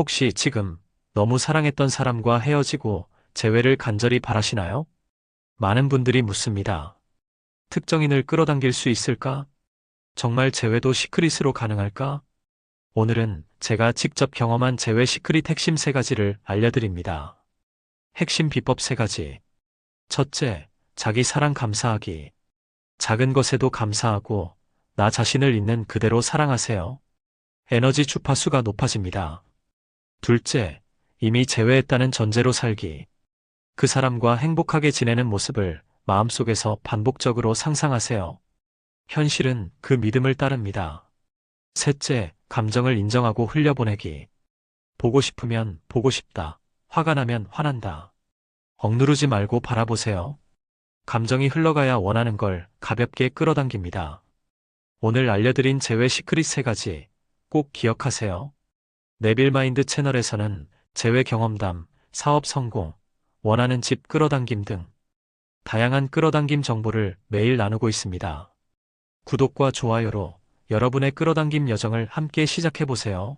혹시 지금 너무 사랑했던 사람과 헤어지고 재회를 간절히 바라시나요? 많은 분들이 묻습니다. 특정인을 끌어당길 수 있을까? 정말 재회도 시크릿으로 가능할까? 오늘은 제가 직접 경험한 재회 시크릿 핵심 세 가지를 알려드립니다. 핵심 비법 세 가지. 첫째, 자기 사랑 감사하기. 작은 것에도 감사하고 나 자신을 있는 그대로 사랑하세요. 에너지 주파수가 높아집니다. 둘째, 이미 제외했다는 전제로 살기. 그 사람과 행복하게 지내는 모습을 마음속에서 반복적으로 상상하세요. 현실은 그 믿음을 따릅니다. 셋째, 감정을 인정하고 흘려보내기. 보고 싶으면 보고 싶다. 화가 나면 화난다. 억누르지 말고 바라보세요. 감정이 흘러가야 원하는 걸 가볍게 끌어당깁니다. 오늘 알려드린 제외 시크릿 세 가지 꼭 기억하세요. 네빌마인드 채널에서는 재회 경험담, 사업 성공, 원하는 집 끌어당김 등 다양한 끌어당김 정보를 매일 나누고 있습니다. 구독과 좋아요로 여러분의 끌어당김 여정을 함께 시작해보세요.